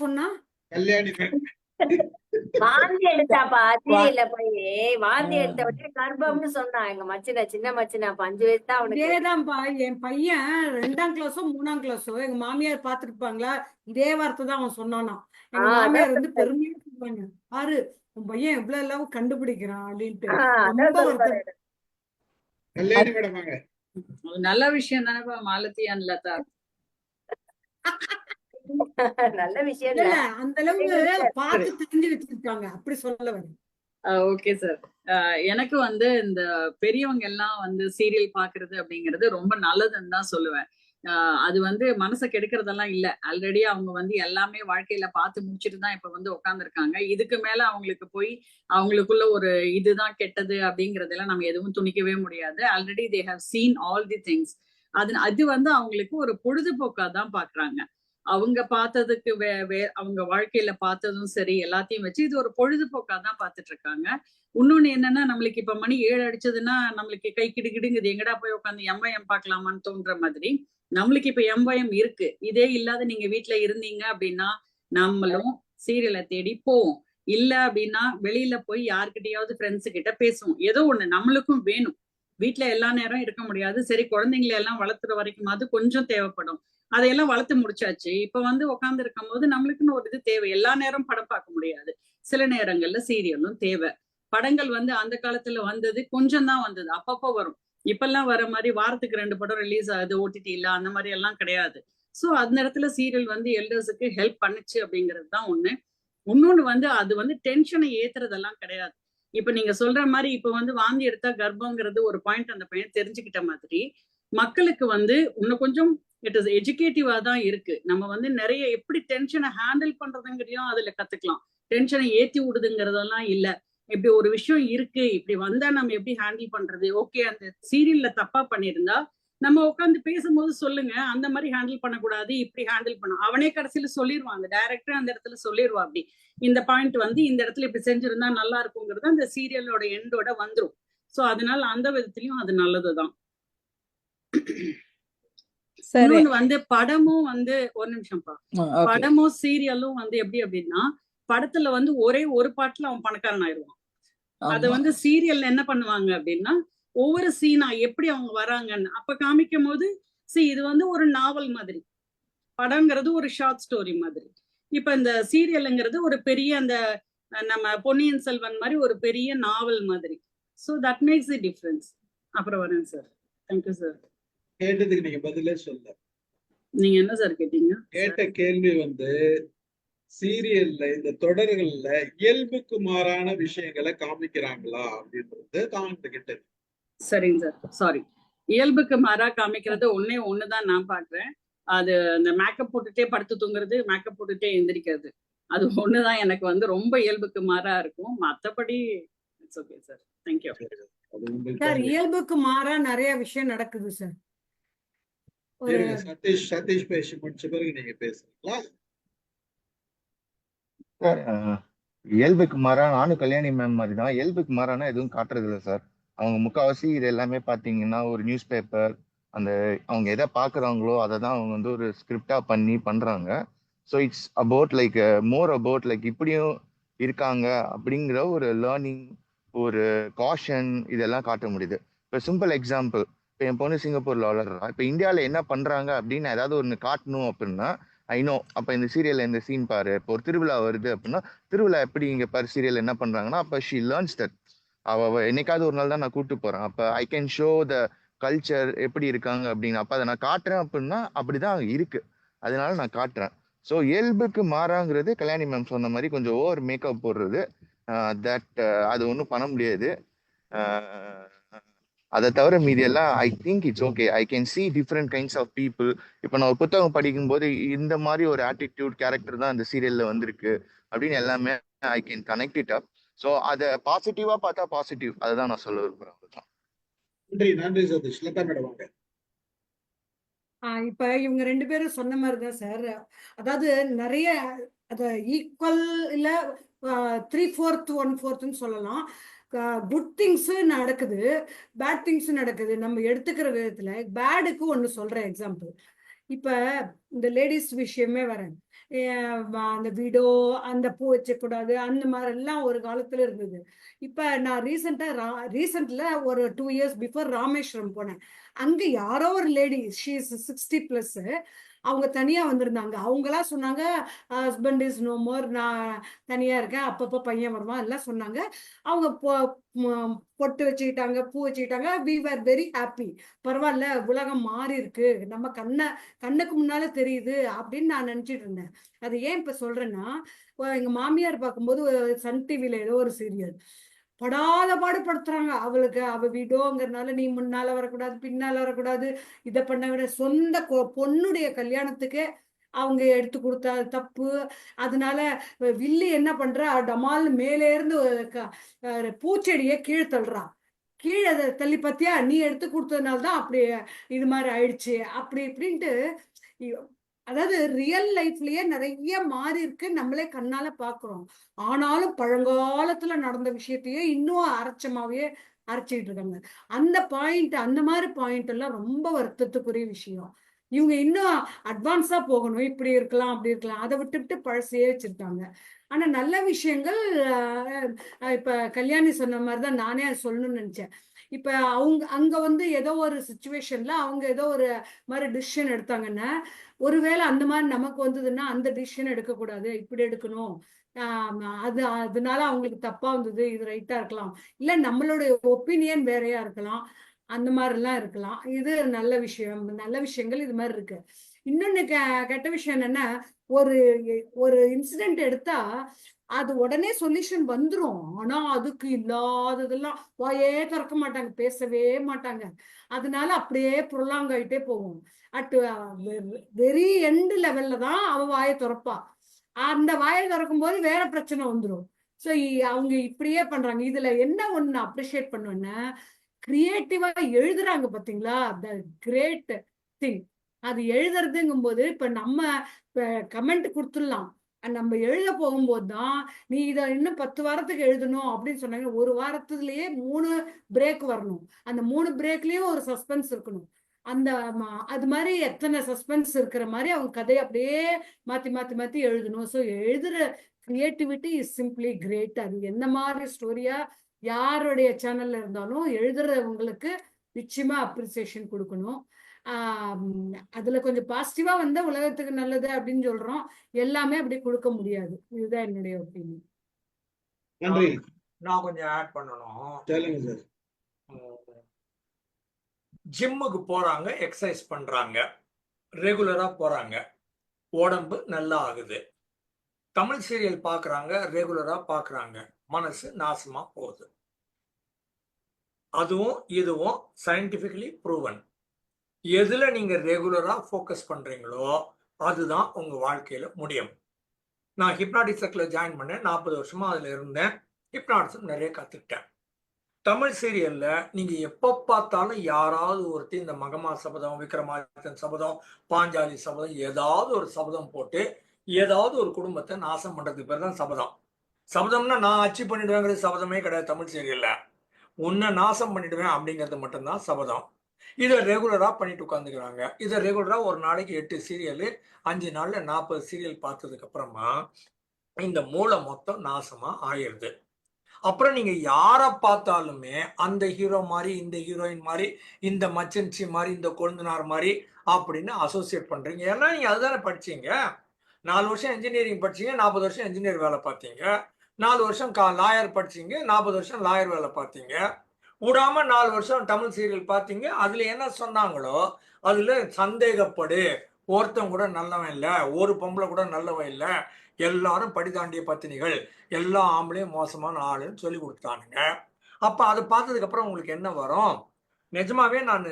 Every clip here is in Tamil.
சொன்னா? கல்யாணி வாந்தி எடுத்தாப்பா சீரியல்ல போய். வாந்தி எடுத்த உடனே கர்ப்பம்னு சொன்னான் எங்க மச்சின சின்ன மச்சின அஞ்சு வயசு தான் அவனுக்கு. இதேதான்ப்பா என் பையன் ரெண்டாம் கிளாஸோ மூணாம் கிளாஸோ எங்க மாமியார் பாத்துருப்பாங்களா இதே வார்த்தை தான் அவன் சொன்னானா எங்க மாமியார் வந்து பெருமையா சொல்லுவாங்க. பாரு உன் பையன் எவ்வளவு எல்லாம் கண்டுபிடிக்கிறான் அப்படின்ட்டு. நல்ல விஷயம் தானேப்பா மாலதி அண்ட் லதா. நல்ல விஷயம் அந்த அளவுக்கு பார்த்து தெரிஞ்சு வச்சிருக்காங்க. அப்படி சொல்ல வரேன். Okay sir. எனக்கு வந்து இந்த பெரியவங்க எல்லாம் வந்து சீரியல் பாக்குறது அப்படிங்கிறது ரொம்ப நல்லதுன்னு தான் சொல்லுவேன். அது வந்து மனசை கெடுக்கிறதெல்லாம் இல்ல. ஆல்ரெடி அவங்க வந்து எல்லாமே வாழ்க்கையில பார்த்து முடிச்சுட்டு தான் இப்ப வந்து உட்காந்துருக்காங்க இதுக்கு மேல அவங்களுக்கு போய் அவங்களுக்குள்ள ஒரு இதுதான் கெட்டது அப்படிங்கறதெல்லாம் நம்ம எதுவும் துணிக்கவே முடியாது. Already they have seen all the things அது அது வந்து அவங்களுக்கு ஒரு பொழுதுபோக்கா தான் பாக்குறாங்க. அவங்க பார்த்ததுக்கு வே வே அவங்க வாழ்க்கையில பார்த்ததும் சரி எல்லாத்தையும் வச்சு இது ஒரு பொழுதுபோக்கா தான் பார்த்துட்டு இருக்காங்க. இன்னொன்னு என்னன்னா நம்மளுக்கு இப்ப மணி ஏழு அடிச்சதுன்னா நம்மளுக்கு கை கிடுகிடுங்குது எங்கடா போய் உட்காந்து எம்ஐஎம் பார்க்கலாமான்னு தோன்ற மாதிரி நம்மளுக்கு இப்ப எம்ஐஎம் இருக்கு. இதே இல்லாத நீங்க வீட்டுல இருந்தீங்க அப்படின்னா நம்மளும் சீரியலை தேடி போவோம். இல்ல அப்படின்னா வெளியில போய் யார்கிட்டயாவது ஃப்ரெண்ட்ஸ் கிட்ட பேசுவோம். ஏதோ ஒண்ணு நம்மளுக்கும் வேணும். வீட்டுல எல்லா நேரம் இருக்க முடியாது. சரி குழந்தைங்களை எல்லாம் வளர்த்துற வரைக்குமாவது கொஞ்சம் தேவைப்படும். அதையெல்லாம் வளர்த்து முடிச்சாச்சு. இப்ப வந்து உட்கார்ந்து இருக்கும் போது நம்மளுக்குன்னு ஒரு இது தேவை. எல்லா நேரம் படம் பார்க்க முடியாது. சில நேரங்கள்ல சீரியலும் தேவை. படங்கள் வந்து அந்த காலத்துல வந்தது கொஞ்சம் தான் வந்தது. அப்பப்போ வரும். இப்பெல்லாம் வர மாதிரி வாரத்துக்கு ரெண்டு படம் ரிலீஸ் ஆகுது ஓடிடி இல்ல அந்த மாதிரி எல்லாம் கிடையாது. சோ அந்த இடத்துல சீரியல் வந்து எல்டர்ஸுக்கு ஹெல்ப் பண்ணுச்சு அப்படிங்கிறது தான் ஒண்ணு. இன்னொன்னு வந்து அது வந்து டென்ஷனை ஏத்துறதெல்லாம் கிடையாது. இப்ப நீங்க சொல்ற மாதிரி இப்ப வந்து வாந்தி எடுத்தா கர்ப்பங்கிறது ஒரு பாயிண்ட் அந்த பையன் தெரிஞ்சுக்கிட்ட மாதிரி மக்களுக்கு வந்து இன்னும் கொஞ்சம் இட் இஸ் எஜுகேட்டிவா தான் இருக்கு. நம்ம வந்து நிறைய எப்படி டென்ஷனை ஹேண்டில் பண்றதுங்கிறதையும் அதுல கத்துக்கலாம். டென்ஷனை ஏத்தி விடுதுங்கிறதெல்லாம் இல்ல. இப்படி ஒரு விஷயம் இருக்கு. இப்படி வந்தா நம்ம எப்படி ஹேண்டில் பண்றது? ஓகே அந்த சீரியல்ல தப்பா பண்ணியிருந்தா நம்ம உட்காந்து பேசும்போது சொல்லுங்க அந்த மாதிரி ஹேண்டில் பண்ணக்கூடாது இப்படி ஹேண்டில் பண்ண அவனே கடைசியில சொல்லிடுவான் அந்த டைரக்டர் அந்த இடத்துல சொல்லிடுவா அப்படி. இந்த பாயிண்ட் வந்து இந்த இடத்துல இப்படி செஞ்சிருந்தா நல்லா இருக்குங்கிறது அந்த சீரியலோட எண்டோட வந்துரும். சோ அதனால அந்த விதத்திலயும் அது நல்லதுதான். இன்னொன்னு வந்து படமும் வந்து ஒரு நிமிஷம்ப்பா. படமும் சீரியலும் வந்து எப்படி அப்படின்னா படத்துல வந்து ஒரே ஒரு பாட்டுல அவன் பணக்காரன் ஆயிடுவான். அத வந்து சீரியல்ல என்ன பண்ணுவாங்க அப்படின்னா ஒவ்வொரு சீனா எப்படி அவங்க வராங்கன்னு. அப்ப காமிக்கும் போது சி இது வந்து ஒரு நாவல் மாதிரி. படங்கிறது ஒரு ஷார்ட் ஸ்டோரி மாதிரி. இப்ப இந்த சீரியலுங்கிறது ஒரு பெரிய அந்த நம்ம பொன்னியின் செல்வன் மாதிரி ஒரு பெரிய நாவல் மாதிரி. So that makes the difference அப்புறம் வரேன் சார் தேங்க்யூ சார் கேட்டதுக்கு நீங்க பதிலே சொல்ல நீங்க என்ன சார் கேட்டீங்க? கேட்ட கேள்வி வந்து சீரியல்ல இந்த தொடர்கள்ல இயல்புக்கு மாறான விஷயங்களை காமிக்கிறாங்களா அப்படின்றது தான் கிட்ட சரிங்க சார். சாரி இயல்புக்கு மாறா காமிக்கிறது ஒன்னே ஒண்ணுதான் நான் பாக்குறேன் அது அந்த மேக்கப் போட்டுட்டே படுத்து தூங்குறது மேக்கப் போட்டுட்டே எந்திரிக்கிறது. அது ஒண்ணுதான். எனக்கு வந்து ரொம்ப இயல்புக்கு மாறா இருக்கும். மத்தபடி it's okay sir thank you sir இயல்புக்கு மாறா நிறைய விஷயம் நடக்குது சார் சதீஷ் சதீஷ் பேசி முடிச்ச பிறகு நீங்க பேசுறீங்களா? சார் இயல்புக்கு மாறா நானும் கல்யாணி மேம் மாதிரி தான் இயல்புக்கு மாறானா எதுவும் காட்டுறது இல்லை சார் அவங்க முக்காவாசி இது எல்லாமே பார்த்தீங்கன்னா ஒரு நியூஸ் பேப்பர் அந்த அவங்க எதை பார்க்குறாங்களோ அதை தான் அவங்க வந்து ஒரு ஸ்கிரிப்டா பண்ணி பண்றாங்க. So it's about like more about like இப்படியும் இருக்காங்க அப்படிங்கிற ஒரு லேர்னிங் ஒரு காஷன் இதெல்லாம் காட்ட முடியுது. இப்போ சிம்பிள் எக்ஸாம்பிள் இப்போ என் பொண்ணு சிங்கப்பூரில் வளர்றா. இப்போ இந்தியாவில் என்ன பண்ணுறாங்க அப்படின்னு ஏதாவது ஒன்று காட்டணும் அப்படின்னா ஐநோ அப்போ இந்த சீரியலில் இந்த சீன் பாரு இப்போ ஒரு திருவிழா வருது அப்படின்னா திருவிழா எப்படி இங்கே பாரு சீரியல் என்ன பண்ணுறாங்கன்னா அப்போ ஷி லேர்ன்ஸ் தட் அவ என்னைக்காவது ஒரு நாள் தான் நான் கூப்பிட்டு போறேன். அப்ப I can show the culture எப்படி இருக்காங்க அப்படின்னு. அப்ப அதை நான் காட்டுறேன் அப்படின்னா அப்படிதான் இருக்கு. அதனால நான் காட்டுறேன். ஸோ இயல்புக்கு மாறாங்கிறது கல்யாணி மேம் சொன்ன மாதிரி கொஞ்சம் ஓவர் மேக்கப் போடுறது. தட் அது ஒன்றும் பண்ண முடியாது. அதை தவிர மீதி எல்லாம் I think it's okay I can see different kinds of people இப்போ நான் ஒரு புத்தகம் படிக்கும்போது இந்த மாதிரி ஒரு ஆட்டிடியூட் கேரக்டர் தான் அந்த சீரியல்ல வந்திருக்கு. அப்படின்னு எல்லாமே I can connect it up so அதை பாசிட்டிவா பார்த்தா பாசிட்டிவ் அதுதான் நான் சொல்ல விரும்புறேன். நன்றி நன்றி சதீஷ். லதா மேடம் வாங்க. ஆஹ் இப்ப இவங்க ரெண்டு பேரும் சொன்ன மாதிரிதான் சார். அதாவது நிறைய அத ஈக்குவல் இல்ல த்ரீ ஃபோர்த் ஒன் ஃபோர்த்னு சொல்லலாம். குட் திங்ஸ் நடக்குது பேட் திங்ஸ் நடக்குது. நம்ம எடுத்துக்கிற விதத்துல பேடுக்கு ஒன்று சொல்றேன் எக்ஸாம்பிள் இப்ப இந்த லேடிஸ் விஷயமே வரேன். அந்த விடோ அந்த பூ வச்சக்கூடாது அந்த மாதிரி எல்லாம் ஒரு காலத்துல இருந்தது. இப்ப நான் ரீசெண்டா ரீசெண்ட்ல ஒரு டூ இயர்ஸ் பிஃபோர் ராமேஸ்வரம் போனேன். அங்க யாரோ ஒரு lady she is sixty plus அவங்க தனியா வந்திருந்தாங்க. அவங்களா சொன்னாங்க ஹஸ்பண்ட் இஸ் நோ மோர் நான் தனியா இருக்கேன். அப்பப்போ பையன் வருவான். எல்லாம் சொன்னாங்க. அவங்க பொ- பொட்டு வச்சுக்கிட்டாங்க பூ வச்சுக்கிட்டாங்க. வி ஆர் வெரி ஹாப்பி பரவாயில்ல உலகம் மாறி இருக்கு. நம்ம கண்ணை கண்ணுக்கு முன்னால தெரியுது அப்படின்னு நான் நினச்சிட்டு இருந்தேன். அது ஏன் இப்போ சொல்றேன்னா எங்கள் எங்க மாமியார் பார்க்கும்போது சன் டிவியில ஏதோ ஒரு சீரியல் படாத பாடுபடுத்துறாங்க. அவளுக்கு அவ வீடோங்கிறதுனால நீ முன்னால வரக்கூடாது பின்னால வரக்கூடாது. இதை பண்ண விட சொந்த கொ- பொண்ணுடைய கல்யாணத்துக்கே அவங்க எடுத்து கொடுத்தா தப்பு. அதனால வில்லி என்ன பண்றா? டமால் மேலே இருந்து க- பூச்செடியை கீழே தள்ளுறான் கீழே தள்ளி பார்த்தியா நீ எடுத்து கொடுத்ததுனால தான் அப்படி இது மாதிரி ஆயிடுச்சு. அப்படி இப்படின்ட்டு அதாவது ரியல் லைஃப்லயே நிறைய மாறி இருக்கு. நம்மளே கண்ணால பாக்குறோம். ஆனாலும் பழங்காலத்துல நடந்த விஷயத்தையே இன்னும் அரைச்சமாவே அரைச்சிட்டு இருக்காங்க. அந்த பாயிண்ட் அந்த மாதிரி பாயிண்ட் எல்லாம் ரொம்ப வருத்தத்துக்குரிய விஷயம். இவங்க இன்னும் அட்வான்ஸா போகணும். இப்படி இருக்கலாம் அப்படி இருக்கலாம். அதை விட்டுவிட்டு பழசையே வச்சிருக்காங்க. ஆனா நல்ல விஷயங்கள் இப்ப கல்யாணி சொன்ன மாதிரிதான் நானே சொல்லணும்னு நினைச்சேன். இப்ப அவங்க அங்க வந்து ஏதோ ஒரு சுச்சுவேஷன்ல அவங்க ஏதோ ஒரு மாதிரி டிசிஷன் எடுத்தாங்கன்னா ஒருவேளை அந்த மாதிரி நமக்கு வந்ததுன்னா அந்த டிசிஷன் எடுக்கக்கூடாது. இப்படி எடுக்கணும். அது அதனால அவங்களுக்கு தப்பா வந்தது இது ரைட்டா இருக்கலாம். இல்ல நம்மளுடைய ஒப்பீனியன் வேறையா இருக்கலாம். அந்த மாதிரிலாம் இருக்கலாம். இது நல்ல விஷயம். நல்ல விஷயங்கள் இது மாதிரி இருக்கு. இன்னொன்னு கெ- கெட்ட விஷயம் என்னன்னா ஒரு ஒரு இன்சிடென்ட் எடுத்தா அது உடனே சொல்யூஷன் வந்துரும். ஆனா அதுக்கு இல்லாததெல்லாம் வாயே திறக்க மாட்டாங்க பேசவே மாட்டாங்க. அதனால அப்படியே புரளாங்காயிட்டே ஆயிட்டே போகும் அட் வெரி எண்டு லெவல்ல தான் அவ வாயை திறப்பா. அந்த வாயை திறக்கும் போது வேற பிரச்சனை வந்துடும் ஸோ அவங்க இப்படியே பண்றாங்க. இதுல என்ன ஒண்ணு அப்ரிஷியேட் பண்ணுவேன்னா கிரியேட்டிவா எழுதுறாங்க பாத்தீங்களா? த கிரேட் திங் அது எழுதுறதுங்கும் போது இப்ப நம்ம கமெண்ட் கொடுத்துடலாம். நம்ம எழுத போகும்போது தான் நீ இதை இன்னும் பத்து வாரத்துக்கு எழுதணும் அப்படின்னு சொன்னாங்க. ஒரு வாரத்துலயே மூணு பிரேக் வரணும். அந்த மூணு பிரேக்லயும் ஒரு சஸ்பென்ஸ் இருக்கணும். அந்த ம- அது மாதிரி எத்தனை சஸ்பென்ஸ் இருக்கிற மாதிரி அவங்க கதையை அப்படியே மாத்தி மாத்தி மாத்தி எழுதணும். ஸோ எழுதுற கிரியேட்டிவிட்டி இஸ் சிம்பிளி கிரேட் அது எந்த மாதிரி ஸ்டோரியா யாருடைய சேனல்ல இருந்தாலும் எழுதுறவங்களுக்கு நிச்சயமா அப்ரிசியேஷன் கொடுக்கணும். அதுல கொஞ்சம் பாசிட்டிவா வந்தா உலகத்துக்கு நல்லது அப்படின்னு சொல்றோம். எல்லாமே அப்படி கொடுக்க முடியாது. இதுதான் என்னுடைய ஒப்பீனியன் நன்றி. நான் கொஞ்சம் ஆட் பண்ணணும். சொல்லுங்க சார். ஜிம்முக்கு போறாங்க எக்ஸசைஸ் பண்றாங்க ரெகுலரா போறாங்க. உடம்பு நல்லா ஆகுது. தமிழ் சீரியல் பார்க்கறாங்க ரெகுலரா பார்க்கறாங்க மனசு நாசமா போகுது. அதுவும் இதுவும் சயின்டிபிகலி ப்ரூவன் எதுல நீங்க ரெகுலரா ஃபோக்கஸ் பண்றீங்களோ அதுதான் உங்க வாழ்க்கையில முடியும். நான் ஹிப்னாட்டிக் சர்க்கிள் ஜாயின் பண்ணேன் நாற்பது வருஷமா அதுல இருந்தேன். ஹிப்னாட்டிசம் நிறைய கத்துக்கிட்டேன். தமிழ் சீரியல்ல நீங்க எப்போ பார்த்தாலும் யாராவது ஒருத்தர் இந்த மகமா சபதம் விக்ரமாதித்தன் சபதம் பாஞ்சாலி சபதம் ஏதாவது ஒரு சபதம் போட்டு ஏதாவது ஒரு குடும்பத்தை நாசம் பண்றதுக்கு பேர் தான் சபதம். சபதம்னா நான் அச்சீவ் பண்ணிடுவேங்கிறது சபதமே கிடையாது தமிழ் சீரியல்ல உன்னை நாசம் பண்ணிடுவேன் அப்படிங்கிறது மட்டும்தான் சபதம். இதை ரெகுலராக பண்ணிட்டு உட்காந்துக்கிறாங்க இதை ரெகுலராக ஒரு நாளைக்கு எட்டு சீரியல் அஞ்சு நாளில் நாற்பது சீரியல் பார்த்ததுக்கப்புறமா இந்த மூளை மொத்தம் நாசமாக ஆயிடுது. அப்புறம் நீங்கள் யாரை பார்த்தாலுமே அந்த ஹீரோ மாதிரி இந்த ஹீரோயின் மாதிரி இந்த மச்சன்சி மாதிரி இந்த கொழுந்தனார் மாதிரி அப்படின்னு அசோசியேட் பண்ணுறீங்க ஏன்னா நீங்கள் அதுதானே படிச்சீங்க. நாலு வருஷம் இன்ஜினியரிங் படிச்சீங்க நாற்பது வருஷம் இன்ஜினியர் வேலை பார்த்தீங்க. நாலு வருஷம் கா லாயர் படிச்சீங்க நாற்பது வருஷம் லாயர் வேலை பார்த்தீங்க. விடாம நாலு வருஷம் தமிழ் சீரியல் பார்த்தீங்க. அதுல என்ன சொன்னாங்களோ அதுல சந்தேகப்படு. ஒருத்தன் கூட நல்லவன் இல்லை ஒரு பொம்பளை கூட நல்லவன் இல்லை. எல்லாரும் படிதாண்டிய பத்தினிகள். எல்லா ஆம்பளையும் மோசமான ஆளுன்னு சொல்லி கொடுத்தானுங்க அப்போ அதை பார்த்ததுக்கு அப்புறம் உங்களுக்கு என்ன வரும்? நிஜமாவே நான்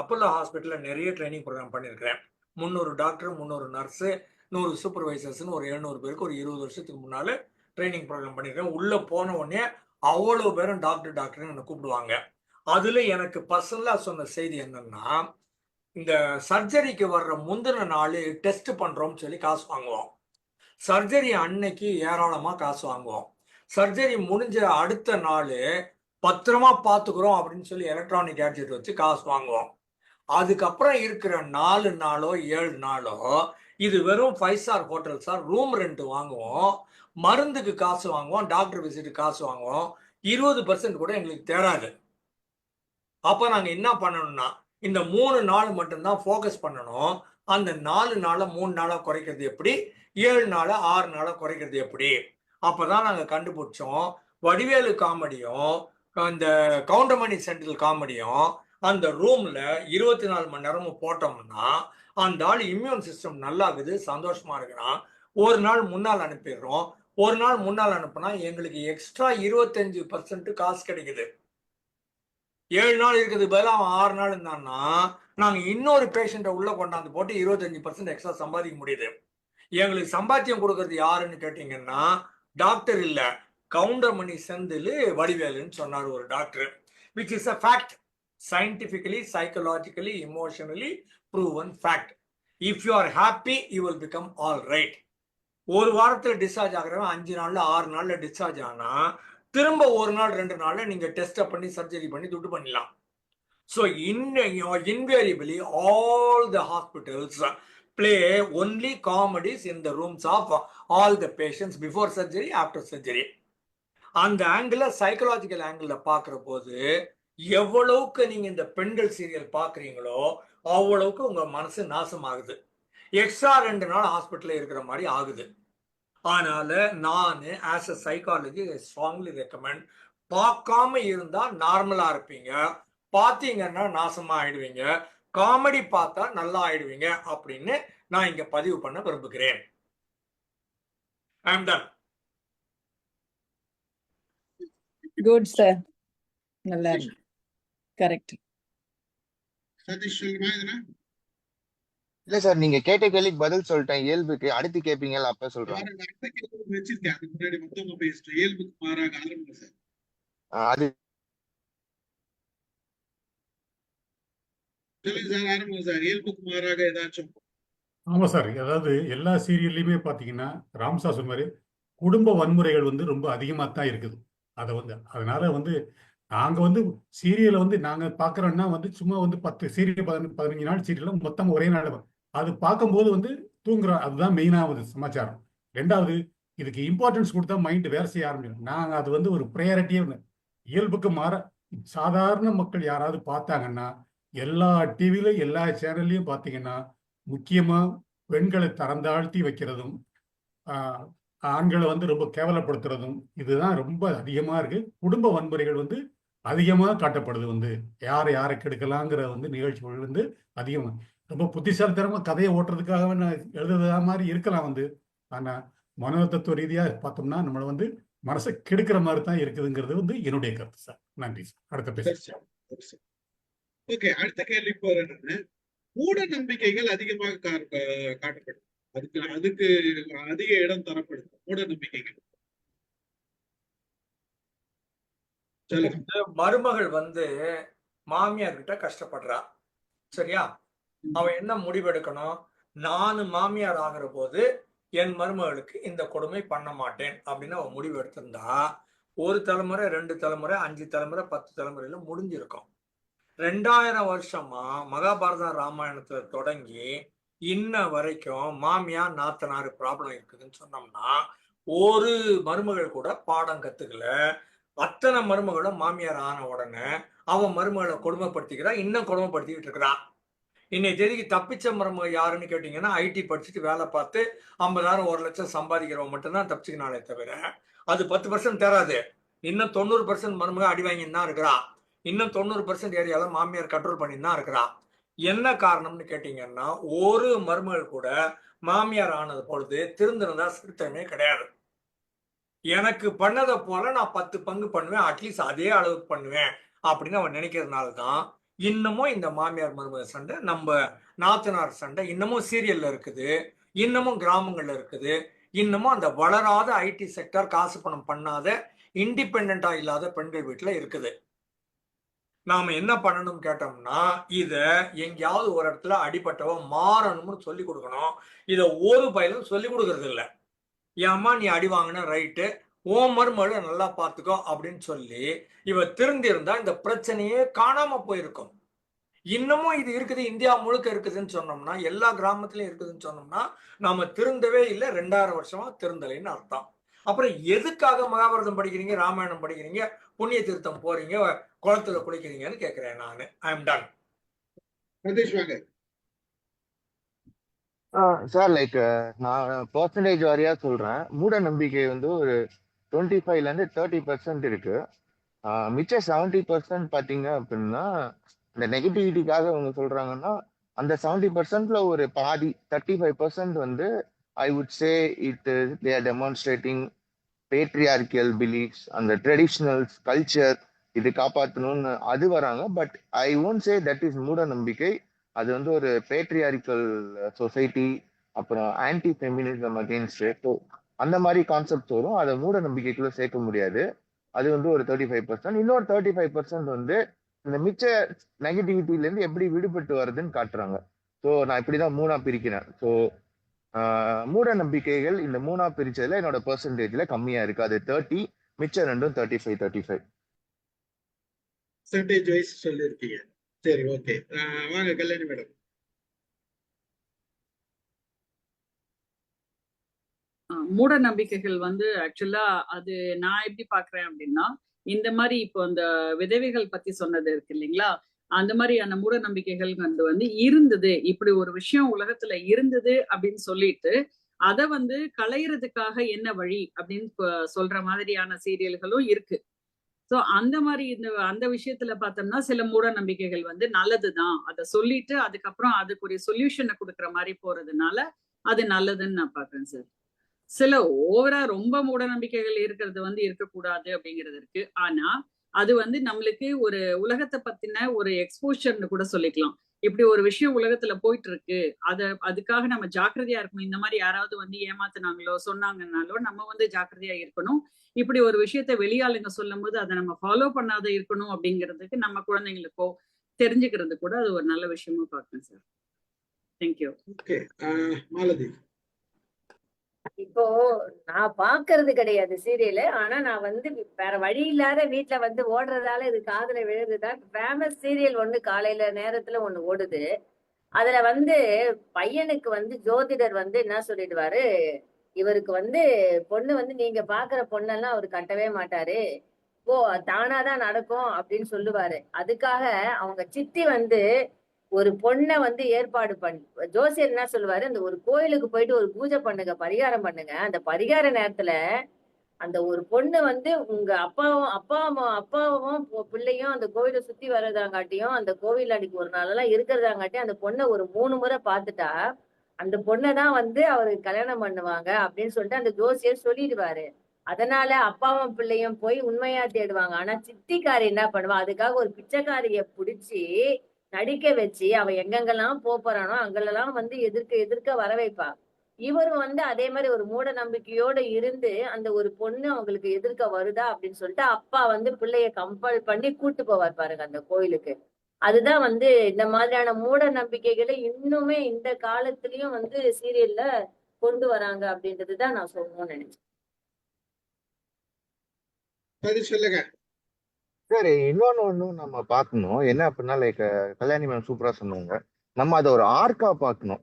அப்போலோ ஹாஸ்பிட்டலில் நிறைய ட்ரைனிங் ப்ரோக்ராம் பண்ணியிருக்கிறேன். முந்நூறு டாக்டர் முந்நூறு நர்ஸு நூறு சூப்பர்வைசர்ஸ்னு ஒரு எழுநூறு பேருக்கு ஒரு இருபது வருஷத்துக்கு முன்னால் ட்ரைனிங் ப்ரோக்ராம் பண்ணியிருக்கேன் உள்ளே போன உடனே அவ்வளவு பேரும் டாக்டர் டாக்டர்னு என்னை கூப்பிடுவாங்க. அதுல எனக்கு பர்சனலா சொன்ன செய்தி என்னன்னா இந்த சர்ஜரிக்கு வர்ற முந்தின நாள் டெஸ்ட் பண்றோம்னு சொல்லி காசு வாங்குவோம். சர்ஜரி அன்னைக்கு ஏராளமா காசு வாங்குவோம். சர்ஜரி முடிஞ்ச அடுத்த நாள் பத்திரமா பார்த்துக்கிறோம் அப்படின்னு சொல்லி எலக்ட்ரானிக் கேட்ஜெட் வச்சு காசு வாங்குவோம். அதுக்கப்புறம் இருக்கிற நாலு நாளோ ஏழு நாளோ இது வெறும் five star hotel sir room rent வாங்குவோம். மருந்துக்கு காசு வாங்குவோம். டாக்டர் விசிட்டு காசு வாங்குவோம். இருபது பர்சன்ட் கூட எங்களுக்கு தேராது. அப்போ நாங்கள் என்ன பண்ணணும்னா இந்த மூணு நாள் மட்டும்தான் ஃபோக்கஸ் பண்ணணும். அந்த நாலு நாளை மூணு நாளாக குறைக்கிறது எப்படி? ஏழு நாளை ஆறு நாளாக குறைக்கிறது எப்படி? அப்போ தான் நாங்கள் கண்டுபிடிச்சோம். வடிவேலு காமெடியும் அந்த கவுண்டமணி சென்ட்ரல் காமெடியும் அந்த ரூமில் இருபத்தி நாலு மணி நேரமும் போட்டோம்னா அந்த ஆள் இம்யூன் சிஸ்டம் நல்லா இருக்குது சந்தோஷமா இருக்கிறான். ஒரு நாள் முன்னால் அனுப்பிடுறோம். ஒரு நாள் முன்னால் அனுப்புனா எங்களுக்கு எக்ஸ்ட்ரா இருபத்தஞ்சு பர்சன்ட் காசு கிடைக்குது. ஏழு நாள் இருக்குது பதிலாக அவன் ஆறு நாள் இருந்தான்னா நாங்கள் இன்னொரு பேஷண்ட்டை உள்ளே கொண்டாந்து போட்டு இருபத்தஞ்சு பர்சன்ட் எக்ஸ்ட்ரா சம்பாதிக்க முடியுது. எங்களுக்கு சம்பாத்தியம் கொடுக்கறது யாருன்னு கேட்டிங்கன்னா டாக்டர் இல்லை. கவுண்டர் மணி செந்தில் வடிவேலுன்னு சொன்னார் ஒரு doctor which is a fact scientifically psychologically emotionally proven fact if you are happy you will become all right ஒரு வாரத்தில் டிஸ்சார்ஜ் ஆகிறவன் அஞ்சு நாளில் ஆறு நாளில் டிஸ்சார்ஜ் ஆனால் திரும்ப ஒரு நாள் ரெண்டு நாளில் நீங்கள் டெஸ்ட் பண்ணி சர்ஜரி பண்ணி துட்டு பண்ணிடலாம். So in invariably all the hospitals play only comedies in the rooms of all the patients before surgery after surgery அந்த ஆங்கிள் சைக்கலாஜிக்கல் ஆங்கிளில் பார்க்குற போது எவ்வளவுக்கு நீங்க இந்த பெண்கள் சீரியல் பார்க்குறீங்களோ அவ்வளவுக்கு உங்க மனசு நாசமாகுது. எக்ஸ்ட்ரா ரெண்டு நாள் ஹாஸ்பிட்டல்ல இருக்கிற மாதிரி ஆகுது. அதனால நான் as a psychology strongly recommend பார்க்காம இருந்தா நார்மலா இருப்பீங்க. பார்த்தீங்கன்னா நாசமா ஆயிடுவீங்க. காமெடி பார்த்தா நல்லா ஆயிடுவீங்க அப்படின்னு நான் இங்க பதிவு பண்ண விரும்புகிறேன். ஐம் டன் குட் சார் நல்லா கரெக்ட். சதீஷ் சொல்லுமா இதுனா இல்ல சார் நீங்க கேட்ட கேள்விக்கு பதில் சொல்லிட்டேன். இயல்புக்கு அடுத்து கேப்பீங்கல்ல அப்ப சொல்றேன். அடுத்த கேள்வி வச்சிருக்கேன். அதுக்கு முன்னாடி மொத்தமா பேசிட்டு இயல்புக்கு மாறாக ஆரம்பிங்க சார். அது சொல்லுங்க சார் ஆரம்பிங்க சார். இயல்புக்கு மாறாக ஏதாச்சும். ஆமா சார் அதாவது எல்லா சீரியல்லையுமே பார்த்தீங்கன்னா ராம்சா சொன்ன மாதிரி குடும்ப வன்முறைகள் வந்து ரொம்ப அதிகமாக தான் இருக்குது. அதை வந்து அதனால வந்து நாங்கள் வந்து சீரியலை வந்து நாங்கள் பார்க்குறோன்னா வந்து சும்மா வந்து பத்து சீரியல் பதினஞ்சு பதினஞ்சு நாள் சீரியல் மொத்தம் ஒரே நாள் அது பார்க்கும்போது வந்து தூங்குறோம் அதுதான் மெயினாகுது சமாச்சாரம். ரெண்டாவது இதுக்கு இம்பார்ட்டன்ஸ் கொடுத்தா மைண்ட் வேலை செய்ய ஆரம்பிச்சிடும் நாங்கள் அது வந்து ஒரு ப்ரையாரிட்டியே இயல்புக்கு மாற சாதாரண மக்கள் யாராவது பார்த்தாங்கன்னா எல்லா டிவியில எல்லா சேனல்லையும் பார்த்தீங்கன்னா முக்கியமா பெண்களை தரந்தாழ்த்தி வைக்கிறதும் ஆண்களை வந்து ரொம்ப கேவலப்படுத்துறதும் இதுதான் ரொம்ப அதிகமா இருக்கு. குடும்ப வன்முறைகள் வந்து அதிகமாக காட்டப்படுது வந்து. யார் யாரை கெடுக்கலாங்கிற வந்து நிகழ்ச்சிகள் வந்து அதிகமாக ரொம்ப புத்திசாலித்தனமாக கதையை ஓட்டுறதுக்காக நான் எழுதுறதா மாதிரி இருக்கலாம் வந்து. ஆனால் மனோதத்துவ ரீதியாக பார்த்தோம்னா நம்மளை வந்து மனசை கெடுக்கிற மாதிரி தான் இருக்குதுங்கிறது வந்து என்னுடைய கருத்து சார். நன்றி சார். அடுத்த பேச ஓகே அடுத்த கேள்வி போறேன் மூட நம்பிக்கைகள் அதிகமாக கா- காட்டப்படுது அதுக்கு அதுக்கு அதிக இடம் தரப்படுது. மூட நம்பிக்கைகள் சொல்லுங்க இந்த மருமகள் வந்து மாமியார் கிட்ட கஷ்டப்படுறா. சரியா? அவ என்ன முடிவெடுக்கணும்? நானு மாமியார் ஆகிற போது என் மருமகளுக்கு இந்த கொடுமை பண்ண மாட்டேன் அப்படின்னு அவ முடிவு எடுத்திருந்தா ஒரு தலைமுறை ரெண்டு தலைமுறை அஞ்சு தலைமுறை பத்து தலைமுறையில முடிஞ்சிருக்கும். ரெண்டாயிரம் வருஷமா மகாபாரத ராமாயணத்துல தொடங்கி இன்ன வரைக்கும் மாமியார் நாத்தனார் ப்ராப்ளம் இருக்குதுன்னு சொன்னோம்னா ஒரு மருமகள் கூட பாடம் கத்துக்கல அத்தனை மருமகளும் மாமியார் ஆன உடனே அவன் மருமகளை கொடுமைப்படுத்திக்கிறா இன்னும் கொடுமைப்படுத்திக்கிட்டு இருக்கிறான் இன்னைக்கு தேதிக்கு தப்பிச்ச மருமக யாருன்னு கேட்டிங்கன்னா ஐடி படிச்சுட்டு வேலை பார்த்து ஐம்பதாயிரம் ஒரு லட்சம் சம்பாதிக்கிறவன் மட்டும்தான் தப்பிச்சுக்கினாலே தவிர அது பத்து பர்சன்ட் தராது. இன்னும் தொண்ணூறு பர்சன்ட் மருமக அடி வாங்கின்னு தான் இருக்கிறான் இன்னும் தொண்ணூறு பர்சன்ட் ஏரியால மாமியார் கண்ட்ரோல் பண்ணி தான் இருக்கிறான் என்ன காரணம்னு கேட்டிங்கன்னா ஒரு மருமகள் கூட மாமியார் ஆனது பொழுது திருந்திருந்தா சிறுத்தமே கிடையாது. எனக்கு பண்ணதை போல நான் பத்து பங்கு பண்ணுவேன் அட்லீஸ்ட் அதே அளவுக்கு பண்ணுவேன் அப்படின்னு அவன் நினைக்கிறதுனால தான் இன்னமும் இந்த மாமியார் மருமக சண்டை நம்ம நாத்தனார் சண்டை இன்னமும் சீரியல்ல இருக்குது இன்னமும் கிராமங்கள்ல இருக்குது இன்னமும் அந்த வளராத ஐடி செக்டர் காசு பணம் பண்ணாத இண்டிபெண்டா இல்லாத பெண்கள் வீட்டில் இருக்குது. நாம என்ன பண்ணணும் கேட்டோம்னா இத எங்கேயாவது ஒரு இடத்துல அடிபட்டவ மாறணும்னு சொல்லி கொடுக்கணும். இத ஒரு பயிலும் சொல்லி கொடுக்கறது இல்லை ஏம்மா நீ அடி வாங்கின ரைட்டு ஓ மருமகளை நல்லா பார்த்துக்கோ அப்படின்னு சொல்லி இவ திருந்திருந்தா இந்த பிரச்சனையே காணாம போயிருக்கும். இன்னமும் இது இருக்குது இந்தியா முழுக்க இருக்குதுன்னு சொன்னோம்னா எல்லா கிராமத்துலயும் இருக்குதுன்னு சொன்னோம்னா நாம திருந்தவே இல்லை ரெண்டாயிரம் வருஷமா திருந்தலைன்னு அர்த்தம். அப்புறம் எதுக்காக மகாபாரதம் படிக்கிறீங்க ராமாயணம் படிக்கிறீங்க புண்ணிய தீர்த்தம் போறீங்க குளத்துல குளிக்கிறீங்கன்னு கேட்கிறேன் நானு. ஐ எம் டன் வாங்க சார் லைக் நான் பர்சன்டேஜ் வாரியா சொல்றேன். மூட நம்பிக்கை வந்து ஒரு டுவெண்ட்டி ஃபைவ்ல இருந்து தேர்ட்டி பர்சன்ட் இருக்கு. மிச்ச செவன்டி பர்சன்ட் பாத்தீங்க அப்படின்னா இந்த நெகட்டிவிட்டிக்காக அவங்க சொல்றாங்கன்னா அந்த செவன்டி பர்சன்ட்ல ஒரு பாதி தேர்ட்டி ஃபைவ் பர்சன்ட் வந்து I would say it they are demonstrating patriarchial beliefs அந்த ட்ரெடிஷ்னல்ஸ் கல்ச்சர் இது காப்பாற்றணும்னு அது வராங்க. But I won't say that is மூட நம்பிக்கை அது வந்து ஒரு பேட்ரியாரிக்கல் சொசைட்டி அப்புறம் ஆன்டி ஃபெமினிசம் அகேன்ஸ்ட் ஸோ அந்த மாதிரி கான்செப்ட் வரும். அதை மூட நம்பிக்கைக்குள்ள சேர்க்க முடியாது. அது வந்து ஒரு தேர்ட்டி ஃபைவ் பர்சன்ட் இன்னொரு தேர்ட்டி ஃபைவ் பர்சன்ட் வந்து இந்த மிச்ச நெகட்டிவிட்டில இருந்து எப்படி விடுபட்டு வருதுன்னு காட்டுறாங்க. ஸோ நான் இப்படிதான் மூணா பிரிக்கிறேன். ஸோ மூட நம்பிக்கைகள் இந்த மூணா பிரிச்சதுல என்னோட பெர்சன்டேஜ்ல கம்மியா இருக்கு. அது தேர்ட்டி மிச்சம் ரெண்டும் thirty five thirty five percentage wise சொல்லியிருக்கீங்க. சரி ஓகே வாங்க கல்யாணி மேடம். ஆஹ் மூட நம்பிக்கைகள் வந்து ஆக்சுவலா அது நான் எப்படி பாக்குறேன் அப்படின்னா இந்த மாதிரி இப்போ அந்த விதவைகள் பத்தி சொன்னது இருக்கு இல்லைங்களா? அந்த மாதிரியான மூட நம்பிக்கைகள் வந்து வந்து இருந்தது. இப்படி ஒரு விஷயம் உலகத்துல இருந்தது அப்படின்னு சொல்லிட்டு அதை வந்து களையறதுக்காக என்ன வழி அப்படின்னு சொல்ற மாதிரியான சீரியல்களும் இருக்கு. சோ அந்த மாதிரி இந்த அந்த விஷயத்துல பார்த்தோம்னா சில மூட நம்பிக்கைகள் வந்து நல்லதுதான். அதை சொல்லிட்டு அதுக்கப்புறம் அதுக்குரிய சொல்யூஷனை கொடுக்குற மாதிரி போறதுனால அது நல்லதுன்னு நான் பாக்குறேன் சார் சில ஓவரா ரொம்ப மூட நம்பிக்கைகள் இருக்கிறது வந்து இருக்கக்கூடாது அப்படிங்கிறது இருக்கு. ஆனா அது வந்து நம்மளுக்கு ஒரு உலகத்தை பத்தின ஒரு எக்ஸ்போஷர்னு கூட சொல்லிக்கலாம். இப்படி ஒரு விஷயம் உலகத்துல போயிட்டு இருக்கு அத அதுக்காக நம்ம ஜாக்கிரதையா இருக்கணும். இந்த மாதிரி யாராவது வந்து ஏமாத்துனாங்களோ சொன்னாங்கன்னாலோ நம்ம வந்து ஜாக்கிரதையா இருக்கணும். இப்படி ஒரு விஷயத்த வெளியாளுங்க சொல்லும் போது அதை நம்ம ஃபாலோ பண்ணாத இருக்கணும் அப்படிங்கிறதுக்கு நம்ம குழந்தைங்களுக்கோ தெரிஞ்சுக்கிறது கூட அது ஒரு நல்ல விஷயமா பார்க்கணும் சார் தேங்க்யூ ஓகே மாலதி. இப்போ நான் பாக்குறது கிடையாது சீரியல் ஆனா நான் வந்து வேற வழி இல்லாத வீட்ல வந்து ஓடுறதால இது காதுல விழுதுதான் ஃபேமஸ் சீரியல் ஒண்ணு காலையில நேரத்துல ஒண்ணு ஓடுது. அதுல வந்து பையனுக்கு வந்து ஜோதிடர் வந்து என்ன சொல்லிடுவாரு? இவருக்கு வந்து பொண்ணு வந்து நீங்க பாக்குற பொண்ணெல்லாம் அவர் கட்டவே மாட்டாரு. ஓ தானாதான் நடக்கும் அப்படின்னு சொல்லுவாரு. அதுக்காக அவங்க சித்தி வந்து ஒரு பொண்ணை வந்து ஏற்பாடு பண்ணி ஜோசியர் என்ன சொல்லுவாரு? அந்த ஒரு கோயிலுக்கு போயிட்டு ஒரு பூஜை பண்ணுங்க பரிகாரம் பண்ணுங்க. அந்த பரிகார நேரத்துல அந்த ஒரு பொண்ணு வந்து உங்க அப்பாவும் அப்பாவும் அப்பாவும் பிள்ளையும் அந்த கோவிலை சுத்தி வர்றதாங்காட்டியும் அந்த கோவில் அன்னைக்கு ஒரு நாளெல்லாம் இருக்கிறதாங்காட்டியும் அந்த பொண்ணை ஒரு மூணு முறை பார்த்துட்டா அந்த பொண்ணை தான் வந்து அவரு கல்யாணம் பண்ணுவாங்க அப்படின்னு சொல்லிட்டு அந்த ஜோசியர் சொல்லிடுவாரு. அதனால அப்பாவும் பிள்ளையும் போய் உண்மையா தேடுவாங்க. ஆனா சித்திக்காரி என்ன பண்ணுவா? அதுக்காக ஒரு பிச்சைக்காரிய புடிச்சு நடிக்க வச்சு அவ எங்கெங்கெல்லாம் போறானோ அங்கெல்லாம் வந்து எதிர்க்க எதிர்க்க வர வைப்பா. இவரும் வந்து அதே மாதிரி ஒரு மூட நம்பிக்கையோட இருந்து அந்த ஒரு பொண்ணு அவங்களுக்கு எதிர்க்க வருதா அப்படின்னு சொல்லிட்டு அப்பா வந்து பிள்ளைய கம்பல் பண்ணி கூட்டு போவார் பாருங்க அந்த கோயிலுக்கு. அதுதான் வந்து இந்த மாதிரியான மூட நம்பிக்கைகளை இன்னுமே இந்த காலத்திலயும் வந்து சீரியல்ல கொண்டு வராங்க அப்படின்றதுதான் நான் சொல்லணும்னு நினைச்சேன். சரி சொல்லுங்க. சரி இன்னொன்னு ஒன்றும் நம்ம பார்க்கணும். என்ன அப்படின்னா லைக் கல்யாணி மேம் சூப்பரா சொன்னாங்க. நம்ம அதை ஒரு ஆர்க்கா பார்க்கணும்.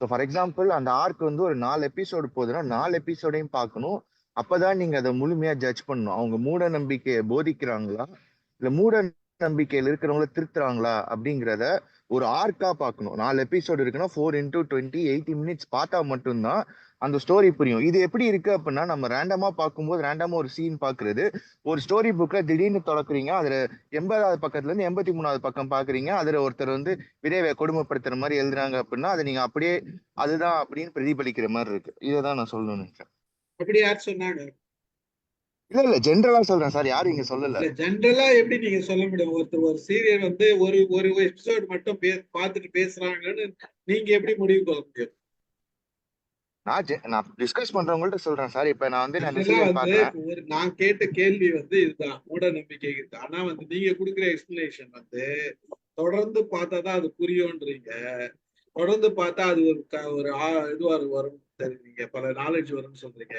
ஸோ ஃபார் எக்ஸாம்பிள் அந்த ஆர்க் வந்து ஒரு நாலு எபிசோடு போகுதுன்னா நாலு எபிசோடையும் பார்க்கணும். அப்பதான் நீங்க அதை முழுமையா ஜட்ஜ் பண்ணணும். அவங்க மூட நம்பிக்கையை போதிக்கிறாங்களா? இல்ல மூட நம்பிக்கையில் இருக்கிறவங்கள திருத்துறாங்களா? அப்படிங்கிறத ஒரு ஆர்க்கா பார்க்கணும். நாலு எபிசோடு இருக்குன்னா four into twenty eighty minutes பார்த்தா மட்டும்தான் அந்த ஸ்டோரி புரியும். இது எப்படி இருக்கு அப்படின்னா நம்ம ரேண்டமா பார்க்கும்போது ரேண்டமா ஒரு சீன் பாக்குறது ஒரு ஸ்டோரி புக்ல திடீர்னு தொடக்குறீங்க அதுல எண்பதாவது பக்கத்துல இருந்து எண்பத்தி மூணாவது பக்கம் பாக்குறீங்க அதுல ஒருத்தர் வந்து விதவை கொடுமைப்படுத்துற மாதிரி எழுதுறாங்க அப்படின்னா அதை நீங்க அப்படியே அதுதான் அப்படின்னு பிரதிபலிக்கிற மாதிரி இருக்கு. இதைதான் நான் சொல்லணும்னு நினைச்சேன் அப்படி யார் சொன்னாங்க? இல்ல இல்ல ஜென்ரலா சொல்றேன் சார் யாரும் இங்க சொல்லல. ஜென்ரலா எப்படி நீங்க சொல்ல முடியும்? ஒருத்தர் ஒரு சீரியல் வந்து ஒரு ஒரு எபிசோட் மட்டும் பார்த்துட்டு பேசுறாங்கன்னு நீங்க எப்படி முடிவு கொள்ள முடியும்? நான் டிஸ்கஸ் பண்றவங்கள்ட்ட சொல்றேன் சார். இப்ப நான் வந்து ஒரு நான் கேட்ட கேள்வி வந்து இதுதான். மூட நம்பிக்கை இருக்கு ஆனா வந்து நீங்க கொடுக்குற எக்ஸ்பிளனேஷன் வந்து தொடர்ந்து பார்த்தாதான் அது புரியும்ன்றீங்க. தொடர்ந்து பார்த்தா அது ஒரு ஒரு இதுவா வரும். தெரியுங்க பல நாலேஜ் வரும்னு சொல்றீங்க.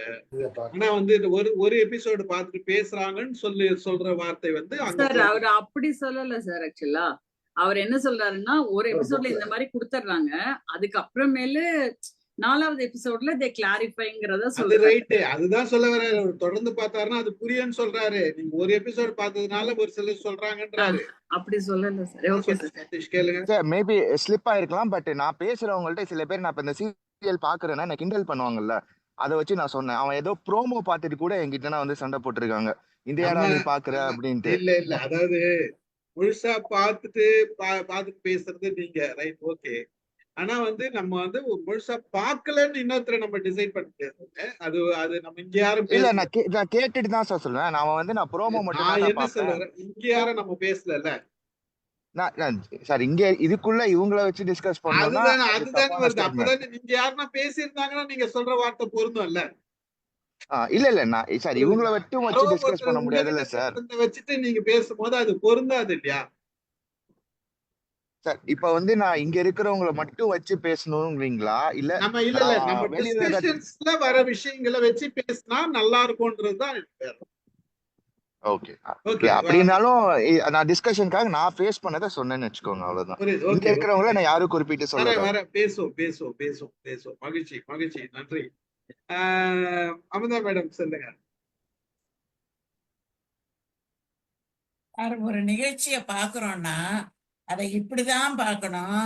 ஆனா வந்து ஒரு ஒரு எபிசோடு பார்த்துட்டு பேசுறாங்கன்னு சொல்லி சொல்ற வார்த்தை வந்து அவர் அப்படி சொல்லல சார் ஆக்சுவலா அவர் என்ன சொல்றாருன்னா ஒரு எபிசோட்ல இந்த மாதிரி கொடுத்துட்றாங்க அதுக்கப்புறமேலு நாலாவது எபிசோட்ல தே கிளாரிஃபைங்கிறத அது சொல்றாரு. ரைட்டு அதுதான் சொல்ல வர்றாரு. அவர் தொடர்ந்து பார்த்தாருன்னா அது புரியும்னு சொல்றாரு. நீங்க ஒரு எபிசோட் பார்த்ததுனால ஒரு சிலர் சொல்றாங்கன்றாரு. அப்படி சொல்லல சார். Okay sir. சதீஷ் கேளுங்க. சார் மேபி ஸ்லிப் ஆயிருக்கலாம் பட் நான் பேசுறவங்கள்ட்ட சில பேர் நான் இப்ப இந்த சீரியல் பாக்குறேன்னா என்ன கிண்டல் பண்ணுவாங்கல்ல. அதை வச்சு நான் சொன்னேன். அவன் ஏதோ ப்ரோமோ பார்த்துட்டு கூட என்கிட்ட நான் வந்து சண்டை போட்டிருக்காங்க. இந்த ஏடா நீ பாக்குற அப்படின்ட்டு. இல்ல இல்ல. அதாவது முழுசா பார்த்துட்டு பா- பார்த்துட்டு பேசுறது நீங்க. ரைட் ஓகே ஆனா வந்து நம்ம வந்து ஒரு முழுசா பார்க்கலன்னு இன்னொருத்தர நம்ம டிசைட் பண்ண முடியாது அது அது நம்ம இங்க யாரும் இல்ல நான் கேட்டுட்டு தான் சார் சொல்லுவேன் நான் வந்து நான் ப்ரோமோ மட்டும் நான் என்ன சொல்றேன்? இங்க யாரும் நம்ம பேசல நான் நான் சார் இங்க இதுக்குள்ள இவங்கள வச்சு டிஸ்கஸ் பண்ணோம்னா அதுதானே வருது. அப்பதானே நீங்க யாருன்னா பேசியிருந்தாங்கன்னா நீங்க சொல்ற வார்த்தை பொருந்தும்ல. ஆ, இல்ல இல்ல நான் சார் இவங்கள மட்டும் வச்சு டிஸ்கஸ் பண்ண முடியாதுல்ல உங்ககிட்ட சார் வச்சுட்டு நீங்க பேசும்போது அது பொருந்தாது இல்லையா? சார் இப்ப வந்து நான் இங்க இருக்கிறவங்கள மட்டும் வச்சு பேசணும்ன்றீங்களா இல்ல நம்ம இல்ல இல்ல. நம்ம டிஸ்கஷன்ஸ்ல வர விஷயங்களை வச்சு பேசினா நல்லா இருக்கும்ன்றதுதான் எனக்கு வேணும். ஓகே. அப்படின்னாலும் நான் டிஸ்கஷனுக்காக நான் ஃபேஸ் பண்ணதை சொன்னேன்னு வச்சுக்கோங்க அவ்வளவுதான். இங்க இருக்கிறவங்கள நான் யாரும் குறிப்பிட்டு சொல்லல. வர பேசுவோம் பேசுவோம் பேசுவோம் பேசுவோம். மகிழ்ச்சி மகிழ்ச்சி. நன்றி. அமுதா மேடம் சொல்லுங்க. ஒரு நிகழ்ச்சிய பாக்குறோம்னா அதை இப்படிதான் பார்க்கணும்.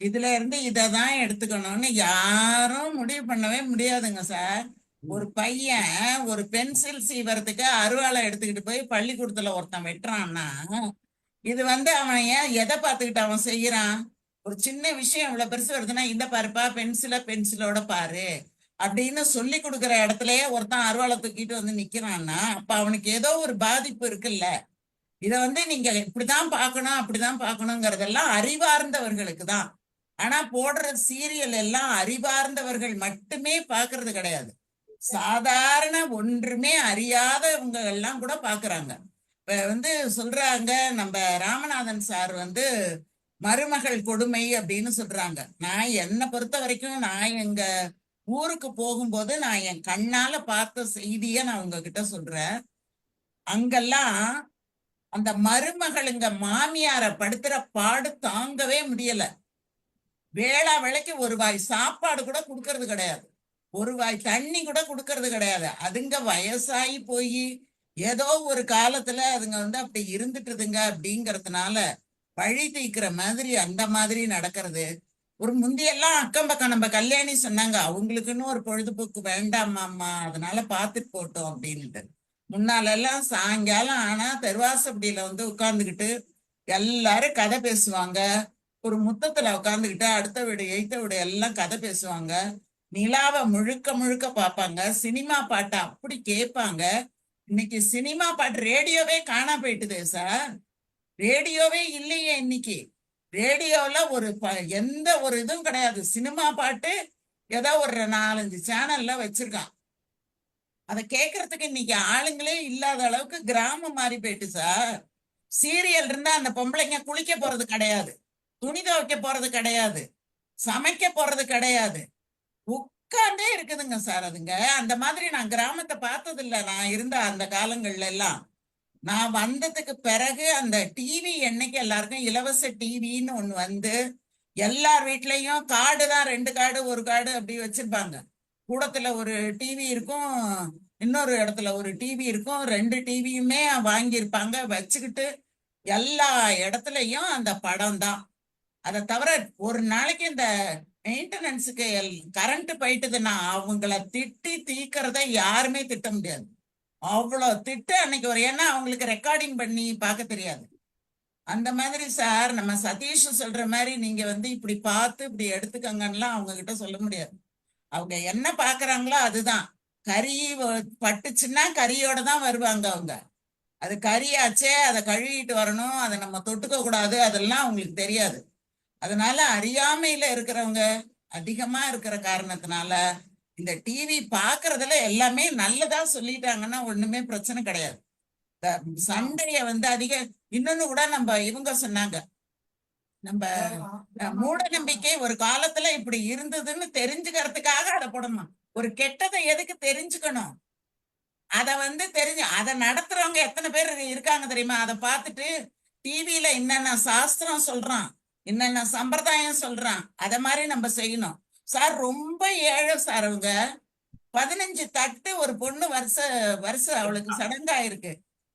இதுல இருந்து இதை தான் எடுத்துக்கணும்னு யாரும் முடிவு பண்ணவே முடியாதுங்க சார். ஒரு பையன் ஒரு பென்சில் சீவறதுக்கு அருவாளை எடுத்துக்கிட்டு போய் பள்ளிக்கூடத்துல ஒருத்தன் வெட்டுறான்னா இது வந்து அவன் ஏன் எதை பார்த்துக்கிட்டு அவன் செய்யறான்? ஒரு சின்ன விஷயம் இவ்வளவு பெருசு வருதுன்னா இந்த பாருப்பா பென்சில பென்சிலோட பாரு அப்படின்னு சொல்லி கொடுக்குற இடத்துலயே ஒருத்தன் அருவாளை தூக்கிட்டு வந்து நிக்கிறான்னா அப்ப அவனுக்கு ஏதோ ஒரு பாதிப்பு இருக்குல்ல. இதை வந்து நீங்க இப்படிதான் பார்க்கணும் அப்படிதான் பார்க்கணுங்கிறதெல்லாம் அறிவார்ந்தவர்களுக்கு தான். ஆனா போடுற சீரியல் எல்லாம் அறிவார்ந்தவர்கள் மட்டுமே பாக்குறது கிடையாது. சாதாரண ஒன்றுமே அறியாதவங்க எல்லாம் கூட பாக்குறாங்க இப்ப வந்து சொல்றாங்க நம்ம ராமநாதன் சார் வந்து மருமகள் கொடுமை அப்படின்னு சொல்றாங்க. நான் என்னை பொறுத்த வரைக்கும் நான் எங்க ஊருக்கு போகும்போது நான் என் கண்ணால பார்த்த செய்திய நான் உங்ககிட்ட சொல்றேன். அங்கெல்லாம் அந்த மருமகளுங்க மாமியார படுத்துற பாடு தாங்கவே முடியல. வேளா வேலைக்கு ஒரு வாய் சாப்பாடு கூட கொடுக்கறது கிடையாது. ஒரு வாய் தண்ணி கூட கொடுக்கறது கிடையாது. அதுங்க வயசாகி போய் ஏதோ ஒரு காலத்துல அதுங்க வந்து அப்படி இருந்துட்டுதுங்க அப்படிங்கறதுனால பழி தீக்கிற மாதிரி அந்த மாதிரி நடக்கிறது. ஒரு முந்தியெல்லாம் அக்கம் பக்கம் நம்ம கல்யாணி சொன்னாங்க அவங்களுக்குன்னு ஒரு பொழுதுபோக்கு வேண்டாமாம்மா அதனால பார்த்துட்டு போட்டோம் அப்படின்ட்டு. முன்னால எல்லாம் சாயங்காலம் ஆனா தெருவாசப்படியில வந்து உட்கார்ந்துக்கிட்டு எல்லாரும் கதை பேசுவாங்க. ஒரு முத்தத்துல உட்காந்துக்கிட்டு அடுத்த வீடு எய்த்த வீடு எல்லாம் கதை பேசுவாங்க. நிலாவை முழுக்க முழுக்க பார்ப்பாங்க. சினிமா பாட்டை அப்படி கேட்பாங்க. இன்னைக்கு சினிமா பாட்டு ரேடியோவே காணா போயிட்டுதே சார். ரேடியோவே இல்லையே இன்னைக்கு. ரேடியோல ஒரு ப- எந்த ஒரு இதுவும் கிடையாது. சினிமா பாட்டு ஏதோ ஒரு நாலஞ்சு சேனல்ல வச்சிருக்கான். அதை கேட்கறதுக்கு இன்னைக்கு ஆளுங்களே இல்லாத அளவுக்கு கிராமம் மாறி போயிட்டு சார். சீரியல் இருந்தா அந்த பொம்பளைங்க குளிக்க போறது கிடையாது. துணி துவைக்க போறது கிடையாது. சமைக்க போறது கிடையாது. உட்கார்ந்தே இருக்குதுங்க சார் அதுங்க. அந்த மாதிரி நான் கிராமத்தை பார்த்தது இல்லை நான் இருந்த அந்த காலங்கள்ல எல்லாம். நான் வந்ததுக்கு பிறகு அந்த டிவி என்னைக்கு எல்லாருக்கும் இலவச டிவின்னு ஒண்ணு வந்து எல்லார் வீட்லயும் காடு தான் ரெண்டு காடு ஒரு காடு அப்படி வச்சிருப்பாங்க. கூடத்துல ஒரு டிவி இருக்கும் இன்னொரு இடத்துல ஒரு டிவி இருக்கும் ரெண்டு டிவியுமே வாங்கியிருப்பாங்க. வச்சுக்கிட்டு எல்லா இடத்துலயும் அந்த படம் தான். அதை தவிர ஒரு நாளைக்கு இந்த மெயின்டெனன்ஸுக்கு கரண்ட் போயிட்டுதுன்னா அவங்கள திட்டி தீக்கிறத யாருமே திட்ட முடியாது. அவ்வளோ திட்டு அன்னைக்கு ஒரு ஏன்னா அவங்களுக்கு ரெக்கார்டிங் பண்ணி பார்க்க தெரியாது. அந்த மாதிரி சார் நம்ம சதீஷ் சொல்ற மாதிரி நீங்க வந்து இப்படி பார்த்து இப்படி எடுத்துக்கங்கன்னுலாம் அவங்க கிட்ட சொல்ல முடியாது. அவங்க என்ன பாக்குறாங்களோ அதுதான். கறி பட்டுச்சுன்னா கறியோட தான் வருவாங்க அவங்க. அது கறியாச்சே அதை கழுவிட்டு வரணும் அதை நம்ம தொட்டுக்க கூடாது அதெல்லாம் அவங்களுக்கு தெரியாது. அதனால அறியாமையில இருக்கிறவங்க அதிகமா இருக்கிற காரணத்தினால இந்த டிவி பாக்குறதுல எல்லாமே நல்லதா சொல்லிட்டாங்கன்னா ஒண்ணுமே பிரச்சனை கிடையாது. சண்டைய வந்து அதிக இன்னொன்னு கூட நம்ம இவங்க சொன்னாங்க. நம்ம மூட நம்பிக்கை ஒரு காலத்துல இப்படி இருந்ததுன்னு தெரிஞ்சுக்கிறதுக்காக அதை போடணும். ஒரு கெட்டதை எதுக்கு தெரிஞ்சுக்கணும்? அத வந்து தெரிஞ்சு அதை நடத்துறவங்க எத்தனை பேர் இருக்காங்க தெரியுமா? அதை பார்த்துட்டு டிவியில என்னென்ன சாஸ்திரம் சொல்றான் என்னென்ன சம்பிரதாயம் சொல்றான் அத மாதிரி நம்ம செய்யணும். சார் ரொம்ப ஏழை சார் அவங்க. பதினஞ்சு தட்டு ஒரு பொண்ணு வருஷ வருஷம் அவளுக்கு சடங்கா இருக்கு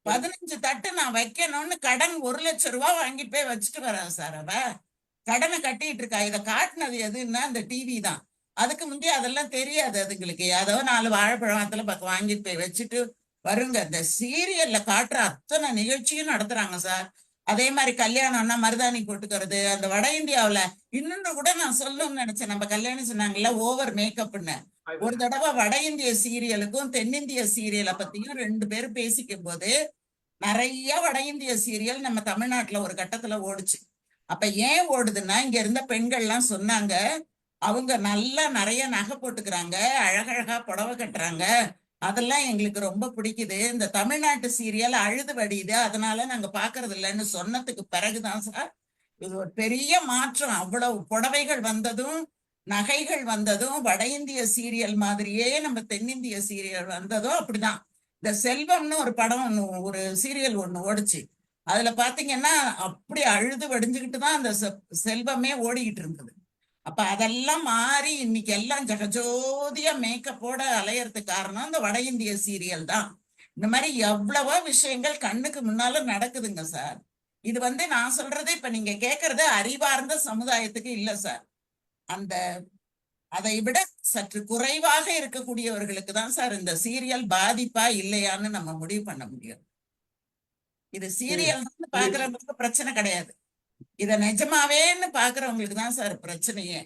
பதினஞ்சு தட்டு நான் வைக்கணும்னு கடன் ஒரு லட்சம் ரூபா வாங்கிட்டு போய் வச்சுட்டு வரா சார் அவ. கடனை கட்டிட்டு இருக்கா. இத காட்டுனது எதுன்னா அந்த டிவி தான். அதுக்கு முந்தைய அதெல்லாம் தெரியாது அதுங்களுக்கு. ஏதோ நாலு வாழைப்பழம் அத்தல வாங்கிட்டு போய் வச்சுட்டு வருங்க. இந்த சீரியல்ல காட்டுற அத்தனை நிகழ்ச்சியும் நடத்துறாங்க சார். அதே மாதிரி கல்யாணம்னா மருதாணி போட்டுக்கிறது அந்த வட இந்தியாவுல. இன்னொன்னு கூட நான் சொல்லணும்னு நினைச்சேன். நம்ம கல்யாணம் சொன்னாங்கல்ல ஓவர் மேக்கப்னு ஒரு தடவை வட இந்திய சீரியலுக்கும் தென்னிந்திய சீரியலை பத்தியும் ரெண்டு பேரும் பேசிக்கும் போது நிறைய வட இந்திய சீரியல் நம்ம தமிழ்நாட்டுல ஒரு கட்டத்துல ஓடுச்சு. அப்ப ஏன் ஓடுதுன்னா இங்க இருந்த பெண்கள்லாம் சொன்னாங்க அவங்க நல்லா நிறைய நகை போட்டுக்கிறாங்க அழகழகா புடவை கட்டுறாங்க. அதெல்லாம் எங்களுக்கு ரொம்ப பிடிக்குது. இந்த தமிழ்நாட்டு சீரியல் அழுது வடியுது. அதனால நாங்க பாக்குறது இல்லைன்னு சொன்னதுக்கு பிறகுதான் சார் இது ஒரு பெரிய மாற்றம். அவ்வளவு புடவைகள் வந்ததும் நகைகள் வந்ததும் வட இந்திய சீரியல் மாதிரியே நம்ம தென்னிந்திய சீரியல் வந்ததும் அப்படிதான். இந்த செல்வம்னு ஒரு படம் ஒன்று ஒரு சீரியல் ஒன்று ஓடுச்சு. அதுல பாத்தீங்கன்னா அப்படி அழுது வடிஞ்சுக்கிட்டு தான் அந்த செல்வமே ஓடிக்கிட்டு இருந்தது. அப்ப அதெல்லாம் மாறி இன்னைக்கு எல்லாம் ஜகஜோதியா மேக்கப்போட அலையறதுக்கு காரணம் இந்த வட இந்திய சீரியல் தான். இந்த மாதிரி எவ்வளவோ விஷயங்கள் கண்ணுக்கு முன்னால நடக்குதுங்க சார். இது வந்து நான் சொல்றது இப்ப நீங்க கேக்குறது அறிவார்ந்த சமுதாயத்துக்கு இல்ல சார். அந்த அதை விட சற்று குறைவாக இருக்கக்கூடியவர்களுக்கு தான் சார் இந்த சீரியல் பாதிப்பா இல்லையான்னு நம்ம முடிவு பண்ண முடியும். இது சீரியல் பாக்குறவங்களுக்கு பிரச்சனை கிடையாது. இத நிஜமாவேன்னு பாக்குறவங்களுக்கு தான் சார் பிரச்சனையே.